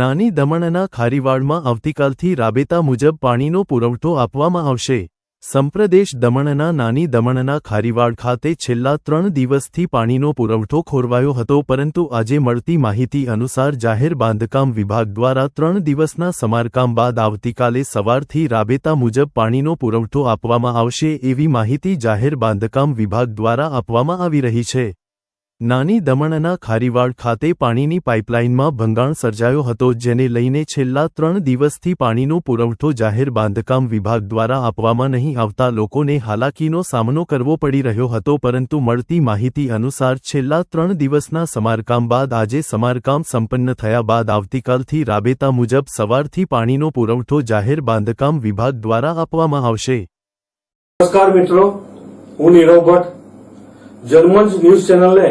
નાની દમણના ખારીવાડમાં આવતીકાલથી રાબેતા મુજબ પાણીનો પુરવઠો આપવામાં આવશે. સંપ્રદેશ દમણના નાની દમણના ખારીવાડ ખાતે છેલ્લા ત્રણ દિવસથી પાણીનો પુરવઠો ખોરવાયો હતો, પરંતુ આજે મળતી માહિતી અનુસાર જાહેર બાંધકામ વિભાગ દ્વારા ત્રણ દિવસના સમારકામ બાદ આવતીકાલે સવારથી રાબેતા મુજબ પાણીનો પુરવઠો આપવામાં આવશે એવી માહિતી જાહેર બાંધકામ વિભાગ દ્વારા આપવામાં આવી રહી છે. નાની દમણના ખારીવાડ ખાતે પાણીની પાઇપલાઇનમાં ભંગાણ સર્જાયો હતો, જેને લઈને છેલ્લા ત્રણ દિવસથી પાણીનો પુરવઠો જાહેર બાંધકામ વિભાગ દ્વારા આપવામાં નહીં આવતા લોકોને હાલાકીનો સામનો કરવો પડી રહ્યો હતો, પરંતુ મળતી માહિતી અનુસાર છેલ્લા ત્રણ દિવસના સમારકામ બાદ આજે સમારકામ સંપન્ન થયા બાદ આવતીકાલથી રાબેતા મુજબ સવારથી પાણીનો પુરવઠો જાહેર બાંધકામ વિભાગ દ્વારા આપવામાં આવશે. નમસ્કાર મિત્રો, હું નીરવ ભટ્ટ. જર્મન્સ ન્યૂઝ ચેનલને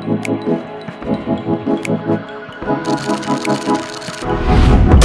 Thank you.